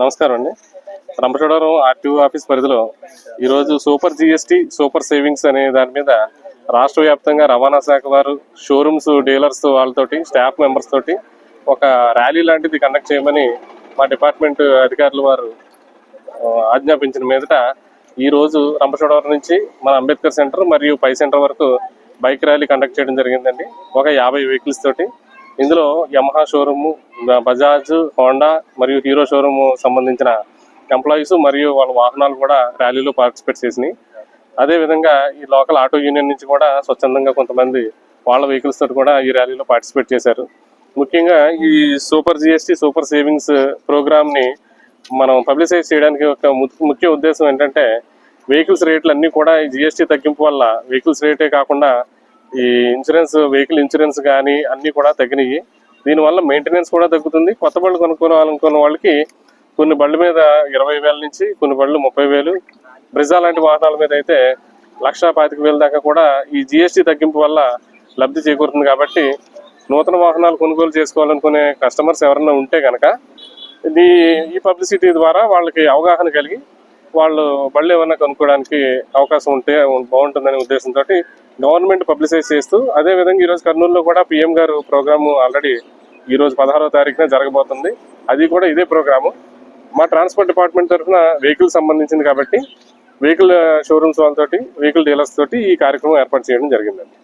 నమస్కారం అండి. Rampachodavaram RTO office పరిధిలో ఈరోజు సూపర్ జిఎస్టీ సూపర్ సేవింగ్స్ అనే దాని మీద రాష్ట్ర వ్యాప్తంగా రవాణా శాఖ వారు షోరూమ్స్ డీలర్స్ వాళ్ళతోటి స్టాఫ్ మెంబర్స్ తోటి ఒక ర్యాలీ లాంటిది కండక్ట్ చేయమని మా డిపార్ట్మెంట్ అధికారులు వారు ఆజ్ఞాపించిన మీదట ఈరోజు రంపచోడవరం నుంచి మన అంబేద్కర్ సెంటర్ మరియు పై సెంటర్ వరకు బైక్ ర్యాలీ కండక్ట్ చేయడం జరిగిందండి. ఒక యాభై వెహికల్స్ తోటి ఇందులో యమహా షోరూము బజాజ్ హోండా మరియు హీరో షోరూమ్ సంబంధించిన ఎంప్లాయీస్ మరియు వాళ్ళ వాహనాలు కూడా ర్యాలీలో పార్టిసిపేట్ చేసినాయి. అదేవిధంగా ఈ లోకల్ ఆటో యూనియన్ నుంచి కూడా స్వచ్ఛందంగా కొంతమంది వాళ్ళ వెహికల్స్ తోటి కూడా ఈ ర్యాలీలో పార్టిసిపేట్ చేశారు. ముఖ్యంగా ఈ సూపర్ జిఎస్టీ సూపర్ సేవింగ్స్ ప్రోగ్రామ్ని మనం పబ్లిసైజ్ చేయడానికి ఒక ము- ముఖ్య ఉద్దేశం ఏంటంటే వెహికల్స్ రేట్లు అన్నీ కూడా ఈ జిఎస్టీ తగ్గింపు వల్ల వెహికల్స్ రేటే కాకుండా ఈ ఇన్సూరెన్స్ వెహికల్ ఇన్సూరెన్స్ కానీ అన్నీ కూడా తగ్గినాయి దీనివల్ల మెయింటెనెన్స్ కూడా తగ్గుతుంది. కొత్త బళ్ళు కొనుక్కోవాలనుకున్న వాళ్ళకి కొన్ని బళ్ళ మీద ఇరవై వేల నుంచి కొన్ని బళ్ళు ముప్పై వేలు. బ్రిజా లాంటి వాహనాల మీద అయితే లక్ష పాతిక వేల దాకా కూడా ఈ జిఎస్టీ తగ్గింపు వల్ల లబ్ధి చేకూరుతుంది కాబట్టి నూతన వాహనాలు కొనుగోలు చేసుకోవాలనుకునే కస్టమర్స్ ఎవరైనా ఉంటే కనుక ఈ పబ్లిసిటీ ద్వారా వాళ్ళకి అవగాహన కలిగి వాళ్ళు బళ్ళు ఏమన్నా కొనుక్కోవడానికి అవకాశం ఉంటే బాగుంటుందనే ఉద్దేశంతో గవర్నమెంట్ పబ్లిసైజ్ చేస్తూ అదే విధంగా ఈరోజు కర్నూలులో కూడా పిఎం గారు ప్రోగ్రాము ఆల్రెడీ ఈరోజు పదహారో తారీఖున జరగబోతుంది. అది కూడా ఇదే ప్రోగ్రాము. మా ట్రాన్స్పోర్ట్ డిపార్ట్మెంట్ తరఫున వెహికల్ సంబంధించింది కాబట్టి వెహికల్ షోరూమ్స్ వాళ్ళతోటి వెహికల్ డీలర్స్ తోటి ఈ కార్యక్రమం ఏర్పాటు చేయడం జరిగిందండి.